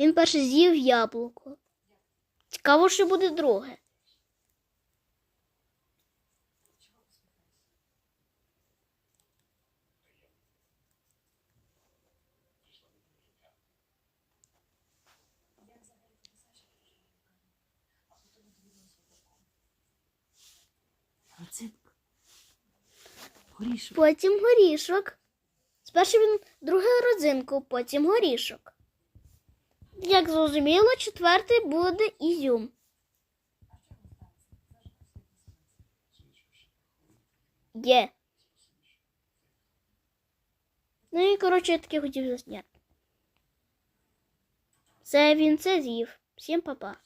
Він перше з'їв яблуко. Цікаво, що буде друге. Горішок. Потім горішок. Спершу він другу родзинку, потім горішок. Як зрозуміло, четвертий буде ізюм. Є. Ну і коротше, я таки хотів засняти. Це він це з'їв. Всім па-па.